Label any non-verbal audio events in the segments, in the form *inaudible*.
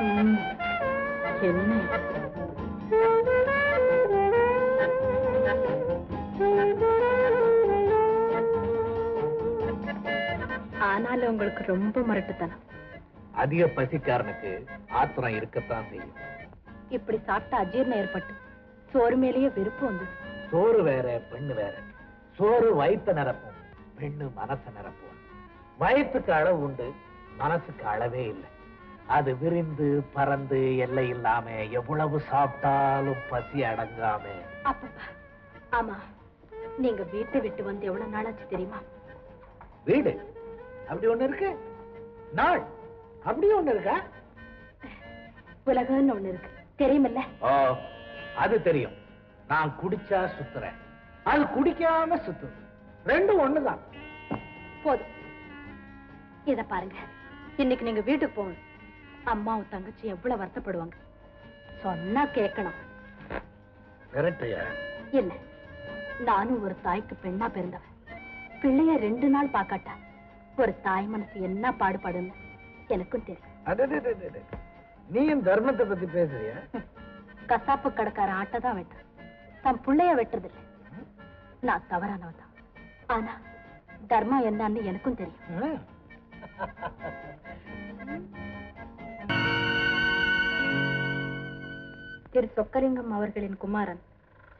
என்ன? ஆனாலும் உங்களுக்கு ரொம்ப முரட்டுத்தனம். அதிக பசிக்காரனுக்கு ஆத்திரம் இருக்கத்தான் செய்யும். இப்படி சாப்பிட்டா அஜீரணம் ஏற்பட்டு சோறு மேலேயே வெறுப்பு வந்து. சோறு வேற பெண்ணு வேற. சோறு வயிற்ற நிரப்பும் பெண்ணு மனசை நிரப்பும். வயிற்றுக்கு அளவு உண்டு மனசுக்கு அளவே இல்லை. அது விரிந்து பறந்து எல்லை இல்லாம எவ்வளவு சாப்பிட்டாலும் பசி அடங்காம. ஆமா நீங்க வீட்டை விட்டு வந்து எவ்வளவு நாளாச்சு தெரியுமா? வீடு? அப்படி ஒண்ணு இருக்கு? நாள்? அப்படி ஒண்ணு இருக்கா? உலகம்னு ஒண்ணு இருக்கு. தெரியுமில்ல? அது தெரியும். நான் குடிச்சா சுத்துறேன். அது குடிக்காம சுத்துது ரெண்டும் ஒண்ணுதான். போதும். இத பாருங்க. இன்னைக்கு நீங்க வீட்டுக்கு போகணும். அம்மாவும் தங்கச்சி எவ்வளவு வருத்தப்படுவாங்க? சொன்னா கேட்கணும் இல்ல. நானும் ஒரு தாய்க்கு பெண்ணா பிறந்தவன் பிள்ளைய ரெண்டு நாள் பார்க்காட்டா? ஒரு தாய் மனசு என்ன பாடுபடுன்னு எனக்கும் தெரியும். நீயும் தர்மத்தை பத்தி பேசுறியா? கசாப்பு கடைக்கார ஆட்டை தான் வெட்டுறேன். தன் பிள்ளைய வெட்டுறதில்ல. நான் தவறானவன் தான். ஆனா தர்மம் என்னன்னு எனக்கும் தெரியும். திரு சொக்கலிங்கம் அவர்களின் குமாரன்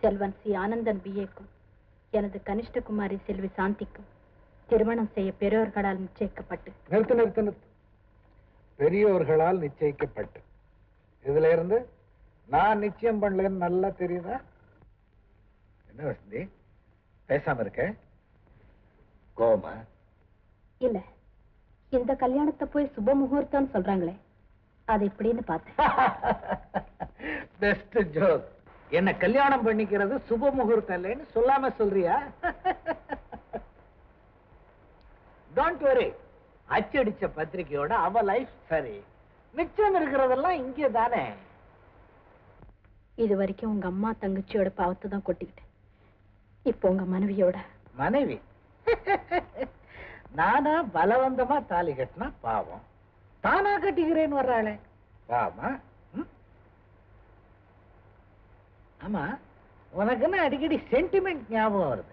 செல்வன் சி. ஆனந்தன் பிஏக்கும் எனது கனிஷ்ட குமாரி செல்வி சாந்திக்கும் திருமணம் செய்ய பெரியோர்களால் நிச்சயிக்கப்பட்டு. நிறுத்து நிறுத்து நிறுத்து. பெரியோர்களால் நிச்சயிக்கப்பட்டு. இதுல இருந்து நான் நிச்சயம் பண்ணலன்னு நல்லா தெரியுதா? என்ன வசந்தி? பேசாம இருக்க. கோமா இல்ல. இந்த கல்யாணத்தை போய் சுப முகூர்த்தம் சொல்றாங்களே அது இப்படின்னு பார்த்தேன். *laughs* பெஸ்ட் ஜோக் என்ன கல்யாணம் பண்ணிக்கிறது சுப முகூர்த்தம் இல்லைன்னு சொல்லாம சொல்றியா? டோன்ட் வரி அச்சடிச்ச பத்திரிக்கையோட அவ லைஃப் சரி. மிச்சம் இருக்கிறதெல்லாம் இங்கே தானே. இது வரைக்கும் உங்க அம்மா தங்கச்சியோட பாவத்தை தான் கொட்டிக்கிட்டேன். இப்போ உங்க மனைவியோட. மனைவி. நானா பலவந்தமா தாலி கட்டினா பாவம். தானா கட்டிக்கிறேன்னு வர்றாளே. பாவமா ஆமா உனக்கு என்ன அடிக்கடி சென்டிமெண்ட் ஞாபகம் வருது.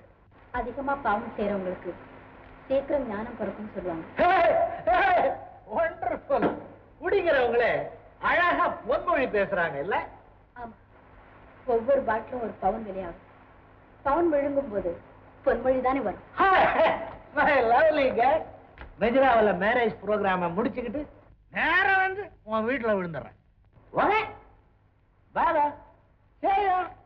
அதிகமா பாவம் செய்யறவங்களுக்கு சீக்கிரம் ஞானம் பிறக்கும்னு சொல்லுவாங்க. ஒண்டர்ஃபுல் குடிக்கிறவங்களே அழகா பொன்மொழி பேசுறாங்க இல்ல? ஒவ்வொரு பாட்டிலும் ஒரு பவுன் விலையாகும் பவுன் விழுங்கும் போது பொன்மொழி தானே வரும். மெஜராவில் மேரேஜ் ப்ரோக்ராம முடிச்சுக்கிட்டு நேரா வந்து உன் வீட்டுல விழுந்துடுறேன். பாபா சரியா என்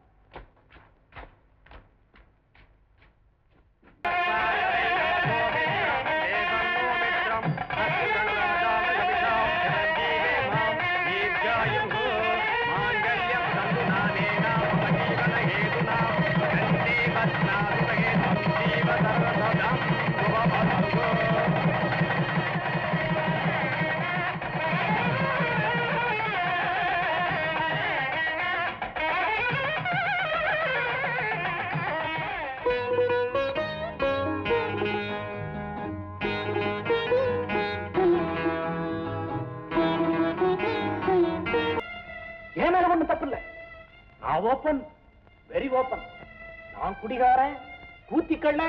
கூத்திக்கள்ள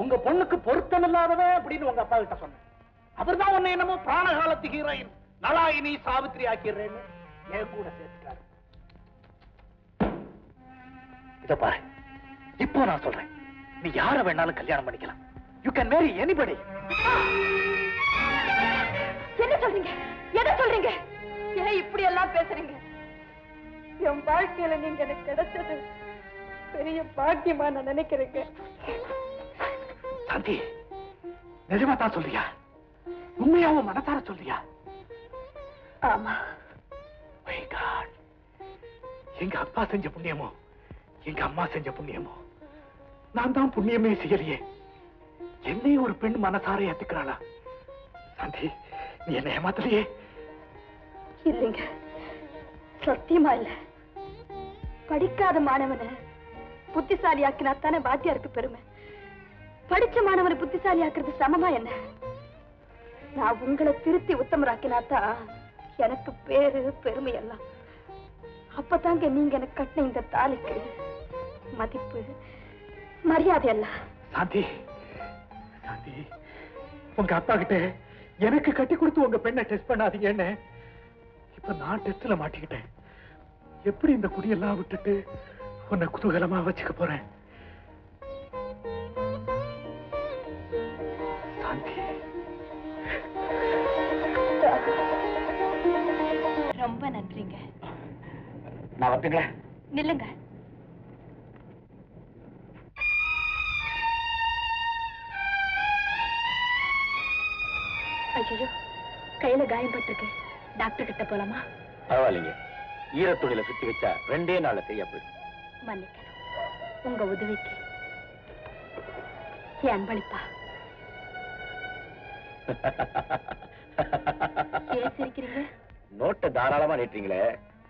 உங்க பொண்ணுக்கு பொருத்தம் இல்லாதவன் அப்படின்னு உங்க அப்பா கிட்ட சொன்னேன். அவர்தான் உன்னை என்னமோ பிராணகாலத்து ஹீரோயின் நலாயினி சாவித்ரி ஆக்கிடுறேன்னு என் கூட சேர்த்துட்டாரு. இத பாரு இப்போ நான் சொல்றேன். நீ யார வேணாலும் கல்யாணம் பண்ணிக்கலாம். யூ கேன் மேரி எனிபடி என்ன சொல்றீங்க? எதை சொல்றீங்க? ஏன் இப்படி எல்லாம் பேசுறீங்க? என் வாழ்க்கையில நீங்க எனக்கு கிடைச்சது பெரிய பாக்கியமா நான் நினைக்கிறேங்க. சாந்தி நிஜமா தான் சொல்றியா? உண்மையாவும் மனசார சொல்றியா? ஆமா. எங்க அப்பா செஞ்ச புண்ணியமோ எங்க அம்மா செஞ்ச புண்ணியமோ நான் தான் புண்ணியமே செய்யலையே. என்னையும் ஒரு பெண் மனசார ஏத்துக்கிறாளா? சாந்தி நீ என்ன ஏமாத்தலையே? இல்லைங்க. சத்தியமா இல்ல. படிக்காத மாணவனை. புத்திசாலி ஆக்கினா தானே வாத்தியாருக்கு பெருமை? படிச்ச மாணவனை புத்திசாலி ஆக்குறது சமமா என்ன? நான் உங்களை திருத்தி உத்தமராக்கினாத்தான் எனக்கு பேரு பெருமை எல்லாம் அப்பதாங்க நீங்க எனக்கு கட்டின இந்த தாலிக்கு மதிப்பு மரியாதை எல்லாம். சாந்தி சாந்தி உங்க அப்பா கிட்ட எனக்கு கட்டி கொடுத்து உங்க பெண்ணை டெஸ்ட் பண்ணாதீங்கன்னு இப்ப நான் டெஸ்ட்ல மாட்டிக்கிட்டேன். எப்படி இந்த குடியெல்லாம் விட்டுட்டு உன்னை குதூகலமா வச்சுக்க போறேன். சாந்தி. ரொம்ப நன்றிங்க. நான் வரட்டுங்களா? நில்லுங்க. ஐயோ கையில காயம் பட்டிருக்கு. டாக்டர் கிட்ட போலாமா? பரவாயில்லைங்க. ஈரத்துணியில சுத்தி வச்சா ரெண்டே நாள்ல சரியா போயிடும். மன்னிக்கணும். உங்க உதவிக்கு என் அன்பளிப்பா. ஏன் சிரிக்கிறீங்க நோட்டை தாராளமா நீட்டுறீங்களே.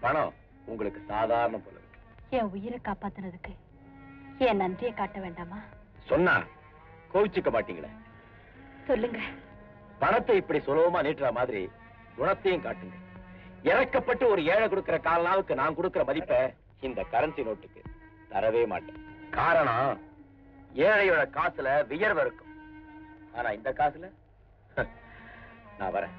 பணம் உங்களுக்கு சாதாரண போல இருக்கு. என் உயிரை காப்பாத்துனதுக்கு என் நன்றியை காட்ட வேண்டாமா? சொன்னா கோவிச்சுக்க மாட்டீங்களே. சொல்லுங்க. பணத்தை இப்படி சுலபமா நீட்டுற மாதிரி குணத்தையும் காட்டுங்க. இறக்கப்பட்டு ஒரு ஏழை கொடுக்கிற கால் நாளுக்கு நான் கொடுக்கிற மதிப்பை இந்த கரன்சி நோட்டுக்கு தரவே மாட்டேன். காரணம் ஏழையோட காசுல வியர்வை இருக்கும். ஆனா இந்த காசுல? நான் வரேன்.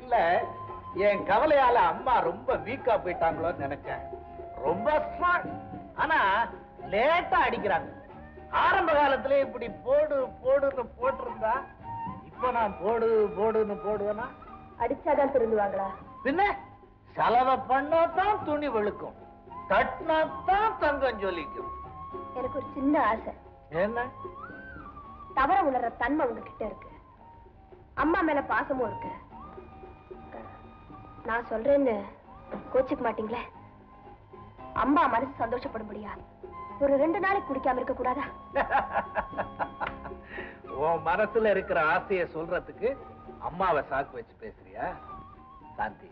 இல்ல என் கவலையால அம்மா ரொம்ப வீக்கா போயிட்டாங்களோன்னு நினைச்சேன். லேட்டா அடிக்கிறாங்க. ஆரம்ப காலத்துல இப்படி போடு போடுன்னு போட்டிருந்தா இப்ப நான் போடு போடுன்னு போடுவேனா? அடிச்சாதான் திருந்துவாங்களா? பின்ன செலவை பண்ணாதான் துணி வெளுக்கும். தட்டினாத்தான் தங்கம் ஜொலிக்கும். எனக்கு ஒரு சின்ன ஆசை. என்ன? தவற உணர்ற தன்மை உங்ககிட்ட இருக்கு. அம்மா மேல பாசமும் இருக்கு. நான் சொல்றேன்னு கோச்சிக்க மாட்டீங்களே? அம்மா மனசு சந்தோஷப்படும்படியா? ஒரு ரெண்டு நாளைக்கு குடிக்காம இருக்க கூடாதா? *laughs* உன் மனசுல இருக்கிற ஆசைய சொல்றதுக்கு அம்மாவை சாக்கு வச்சு பேசுறியா? சாந்தி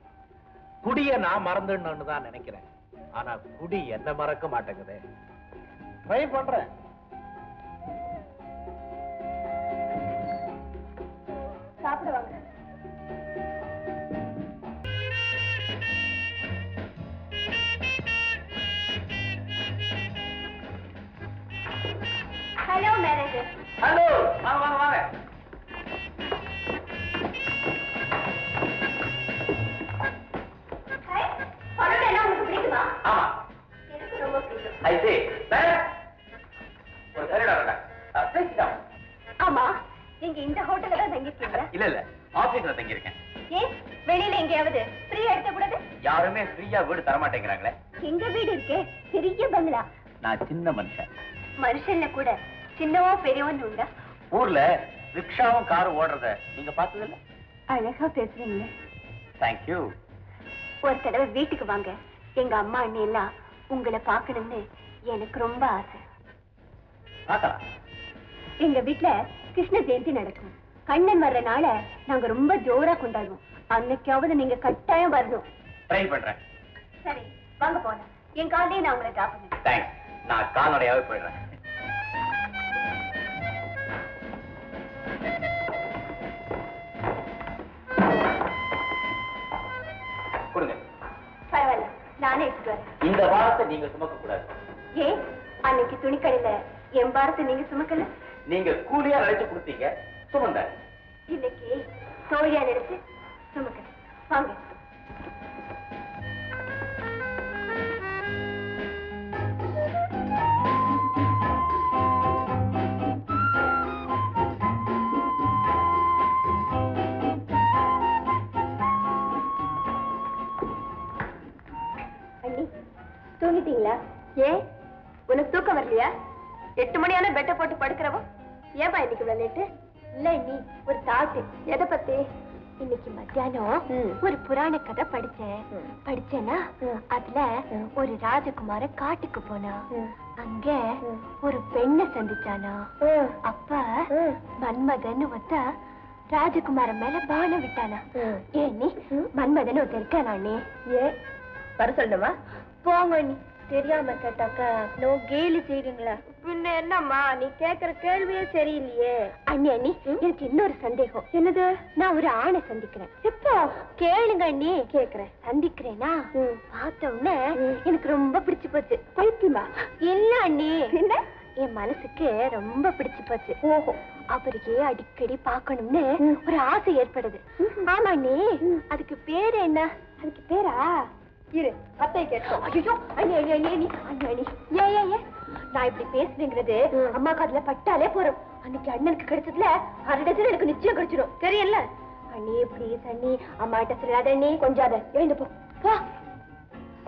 குடிய நான் மறந்துடணும்னு தான் நினைக்கிறேன். ஆனா குடி என்ன மறக்க மாட்டேங்குதே. ட்ரை பண்றேன். சாப்பிட ஹலோ மேனேஜர் ஹலோ வாங்க வாங்க வாங்க. ஆமா. நீங்க இந்த ஹோட்டல்ல தான் தங்கிருக்கீங்களா இல்ல இல்ல. ஆபீஸ்ல தங்கி இருக்கேன் ஏன்? வெளியில எங்கேயாவது ஃப்ரீயா எடுக்க கூடாது? யாருமே ஃப்ரீயா வீடு தர மாட்டேங்கிறாங்களே எங்க வீடு இருக்கே? பெரிய பங்களா. நான் சின்ன மனுஷன். மனுஷன்ல கூட சின்னவோ பெரியவன்னு உண்டா? ஊர்ல ரிக்ஷாவும் காரும் ஓடுறத நீங்க பார்த்தது இல்ல அழகா பேசுறீங்க தேங்க்யூ ஒரு தடவை வீட்டுக்கு வாங்க. எங்க அம்மா அண்ணி எல்லாம் உங்களை பார்க்கணும்னு எனக்கு ரொம்ப ஆசை. பார்க்கலாம். எங்க வீட்ல கிருஷ்ண ஜெயந்தி நடக்கும். கண்ணன் வர்ற நாள நாங்க ரொம்ப ஜோரா கொண்டாடுவோம். அன்னைக்காவது நீங்க கட்டாயம் வரணும். ட்ரை பண்றேன். சரி வாங்க போலாம். என் காலையே நான் உங்களை பண்ணுறேன் தேங்க்ஸ் நான் கால்நடையாவே போயிடுறேன். இந்த வாரத்தை நீங்க சுமக்க கூடாது. ஏன் அன்னைக்கு துணிக்கடையில என் பாரத்தை நீங்க சுமக்கல? நீங்க கூலியா நினைச்சு கொடுத்தீங்க. சுமந்த இன்னைக்கு தோழியா நினைச்சு சுமக்கிறேன் வாங்க. மத்தியானம் ஒரு புராண கதை படிச்சேன் படிச்சேன்னா அதுல ஒரு ராஜகுமார காட்டுக்கு போனா. அங்க ஒரு பெண்ணை சந்திச்சானா. அப்ப மன்மதன் ஒத்த ராஜகுமாரன் மேல பானம் விட்டானா. ஏன் நீ? மன்மதன் ஒருத்தர் இருக்கானா நீ? ஏ வர சொல்லணுமா? போங்க நீ. தெரியாம கேட்டாக்கா நோ கேலி செய்றீங்களா? பின்ன என்னம்மா நீ கேக்குற கேள்வியே சரியில்லையே. அண்ணி அண்ணி எனக்கு இன்னொரு சந்தேகம். என்னது? நான் ஒரு ஆணை சந்திக்கிறேன். எப்போ? கேளுங்க அண்ணி. கேக்குறேன். சந்திக்கிறேனா? பார்த்த உடனே எனக்கு ரொம்ப பிடிச்சு போச்சு. பைத்தியமா? இல்ல அண்ணி. என்ன என் மனசுக்கு ரொம்ப பிடிச்சு போச்சு. ஓஹோ. அவருக்கு அடிக்கடி பார்க்கணும்னு ஒரு ஆசை ஏற்படுது. ஆமா அண்ணி. அதுக்கு பேரு என்ன? அதுக்கு பேரா? இரு அத்தை கேட்டோம் ஐயோ அண்ணி அண்ணி அண்ணி அண்ணி அண்ணி அண்ணி ஏ ஏ ஏ நான் இப்படி பேசுறேங்கிறது அம்மா காதுல பட்டாலே போறோம் அன்னைக்கு அண்ணனுக்கு கிடைச்சதுல அரை டசன் எனக்கு நிச்சயம் கிடைச்சிடும் தெரியல அண்ணி ப்ளீஸ் அண்ணி. அம்மாட்ட சொல்லாத அண்ணி. கொஞ்சம் அதை எழுந்து போ. போ.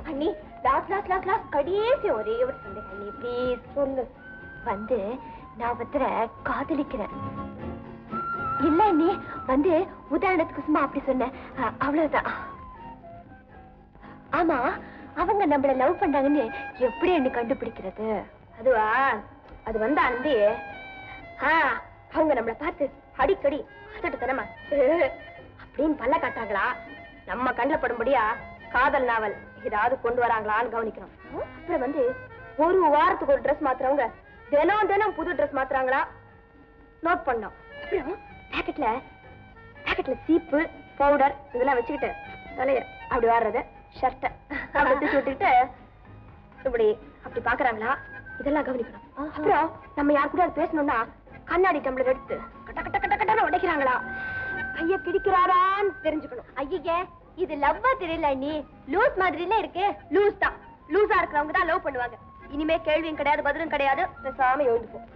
அண்ணி லாஸ்ட் லாஸ்ட் லாஸ்ட் லாஸ்ட் கடைசி ஒரே ஒரு சந்தேகம் அண்ணி ப்ளீஸ் சொல்லு. வந்து நான் ஒருத்தர காதலிக்கிறேன். இல்ல அண்ணி. வந்து உதாரணத்துக்கு சும்மா அப்படி சொன்னேன். அவ்வளவுதான். ஆமா அவங்க நம்மள லவ் பண்றாங்கன்னு எப்படி என்ன கண்டுபிடிக்கிறது? அதுவா? அது வந்து அந்தி ஆ அவங்க நம்மள பார்த்து அடிக்கடி அசட்டுத்தனமா அப்படின்னு பல்ல காட்டாங்களா நம்ம கண்ணில் படும்படியா காதல் நாவல் ஏதாவது கொண்டு வராங்களான்னு கவனிக்கிறோம். அப்புறம் வந்து ஒரு வாரத்துக்கு ஒரு ட்ரெஸ் மாத்துறவங்க தினம் தினம் புது ட்ரெஸ் மாத்துறாங்களா? நோட் பண்ணோம். அப்புறம் பேக்கெட்ல பேக்கெட்ல சீப்பு பவுடர் இதெல்லாம் வச்சுக்கிட்டு தலைய அப்படி வர்றது. ஷர்ட்டை அப்படி இப்படி அப்படி பாக்குறாங்களா இதெல்லாம் கவனிக்கணும். அப்புறம் நம்ம யார் கூட பேசணும்னா கண்ணாடி டம்ளர் எடுத்து கட்ட கட்ட கட்ட கட்டன்னு உடைக்கிறாங்களா? கைய பிடிக்கிறாரான்னு தெரிஞ்சுக்கணும். ஐயே இது லவ்வா தெரியல நீ லூஸ் மாதிரில இருக்கு. லூஸ் தான். லூஸா இருக்கிறவங்க தான் லவ் பண்ணுவாங்க. இனிமே கேள்வியும் கிடையாது பதிலும் கிடையாது. பேசாம எழுந்துப்போம்.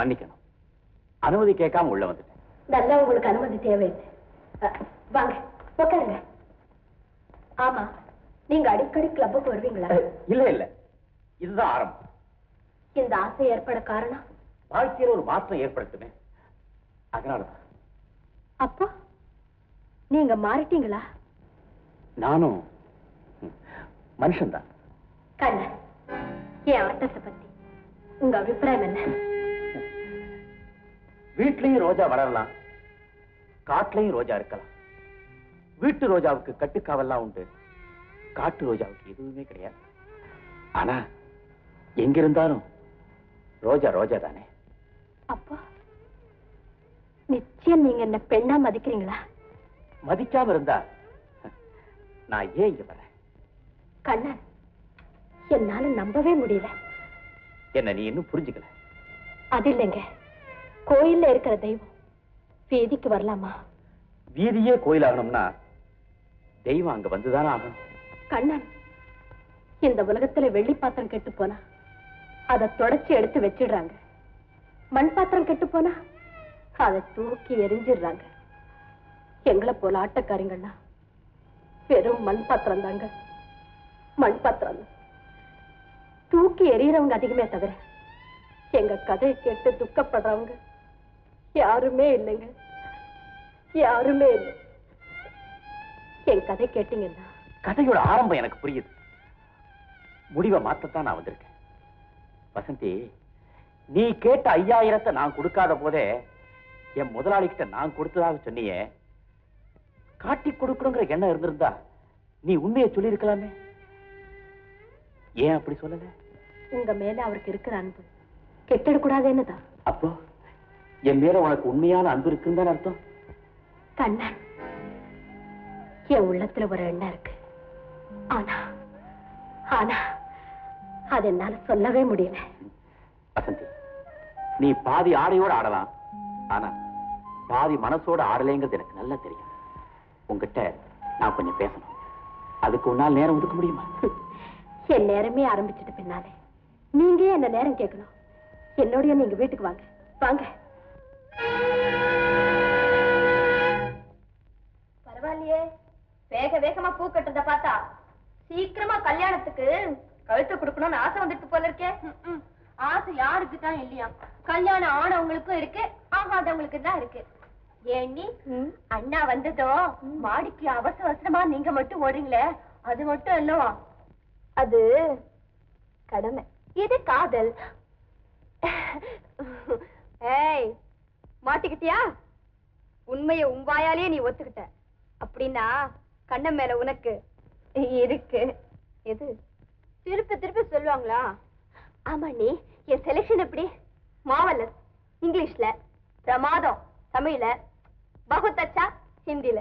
மன்னிக்கணும். அனுமதி கேட்காம உள்ள வந்துட்டேன். நல்லா உங்களுக்கு அனுமதி தேவையில்லை வாங்க உட்காருங்க ஆமா நீங்க அடிக்கடி கிளப்புக்கு வருவீங்களா? இல்ல இல்ல. இதுதான் ஆரம்பம். இந்த ஆசை ஏற்பட காரணம்? வாழ்க்கையில ஒரு மாற்றம் ஏற்படுத்துமே. அதனாலதான். அப்போ நீங்க மாறிட்டீங்களா? நானும் மனுஷன்தான். கண்ணன் என் ஆட்டத்தை பத்தி. உங்க அபிப்பிராயம் என்ன? வீட்லயும் ரோஜா வளரலாம். காட்டுலயும் ரோஜா இருக்கலாம். வீட்டு ரோஜாவுக்கு கட்டுக்காவல்லாம் உண்டு. காட்டு ரோஜாவுக்கு எதுவுமே கிடையாது. ஆனா எங்க இருந்தாலும் ரோஜா ரோஜா தானே. அப்போ நிச்சயம் நீங்க என்ன பெண்ணா மதிக்கிறீங்களா? மதிக்காம இருந்தா நான் ஏன் இங்க வரேன்? கண்ணன் என்னால நம்பவே முடியல. என்ன நீ இன்னும் புரிஞ்சுக்கல. அது இல்லைங்க. கோயில்ல இருக்கிற தெய்வம். வீதிக்கு வரலாமா? வீதியே கோயிலாகணும்னா தெய்வம் அங்க வந்துதானே ஆகணும். கண்ணன் இந்த உலகத்துல வெள்ளி பாத்திரம் கெட்டு போனா அதை தொடச்சி எடுத்து வச்சிடுறாங்க. மண் பாத்திரம் கெட்டு போனா அதை தூக்கி எரிஞ்சிடுறாங்க. எங்களை போல ஆட்டக்காரிங்கன்னா வெறும் மண் பாத்திரம் தாங்க. மண் பாத்திரம். தூக்கி எறியறவங்க அதிகமே தவிர எங்க கதையை கேட்டு துக்கப்படுறவங்க யாருமே இல்லைங்க. யாருமே இல்லை. என் கதை கேட்டீங்கன்னா. கதையோட ஆரம்பம் எனக்கு புரியுது. முடிவை மாத்தத்தான் நான் வந்திருக்கேன். வசந்தி நீ கேட்ட ஐயாயிரத்தை நான் கொடுக்காத போதே என் முதலாளி கிட்ட நான் கொடுத்ததாக சொன்னியே. காட்டி கொடுக்கணுங்கிற எண்ணம் இருந்திருந்தா நீ உண்மையை சொல்லியிருக்கலாமே? ஏன் அப்படி சொல்லல? உங்க மேல அவருக்கு இருக்கிற அன்பு கெட்டிடக்கூடாதுன்னு தான் அப்போ? என் மேல உனக்கு உண்மையான அன்பு இருக்குன்னு அர்த்தம்? கண்ணன் என் உள்ளத்துல ஒரு எண்ணம் இருக்கு. ஆனா ஆனா அது என்னால சொல்லவே முடியல. வசந்தி நீ பாதி ஆடையோட ஆடலாம். ஆனா பாதி மனசோட ஆடலைங்கிறது எனக்கு நல்லா தெரியும். உங்ககிட்ட நான் கொஞ்சம் பேசணும். அதுக்கு உன்னால் நேரம் ஒதுக்க முடியுமா? *laughs* என் நேரமே ஆரம்பிச்சிட்டு பின்னாலே. நீங்க என்ன நேரம் கேட்கணும்? என்னோடய நீங்க வீட்டுக்கு வாங்க. வாங்க. பரவாயில்லையே. வேக வேகமா பூ கட்டுறத பார்த்தா சீக்கிரமா கல்யாணத்துக்கு கழுத்து கொடுக்கணும்னு ஆசை வந்துட்டு போல இருக்கே. ஆசை யாருக்கு தான் இல்லையா? கல்யாணம் ஆனவங்களுக்கும் இருக்கு ஆகாதவங்களுக்கு தான் இருக்கு. ஏண்டி அண்ணா வந்ததோ? மாடிக்கு அவசர அவசரமா நீங்க மட்டும் ஓடுறீங்களே? அது மட்டும் இல்லவா அது கடமை. இது காதல். ஏய் மாட்டிக்கிட்டியா? உண்மையை உம்பாயாலே நீ ஒத்துக்கிட்ட. அப்படின்னா கண்ணம் மேல உனக்கு இருக்கு. எது? திருப்ப திருப்ப சொல்லுவாங்களா? ஆமா நீ என் செலெக்ஷன் எப்படி? மாவலஸ் இங்கிலீஷ்ல பிரமாதம் தமிழ்ல பகுத்தச்சா ஹிந்தில.